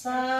sa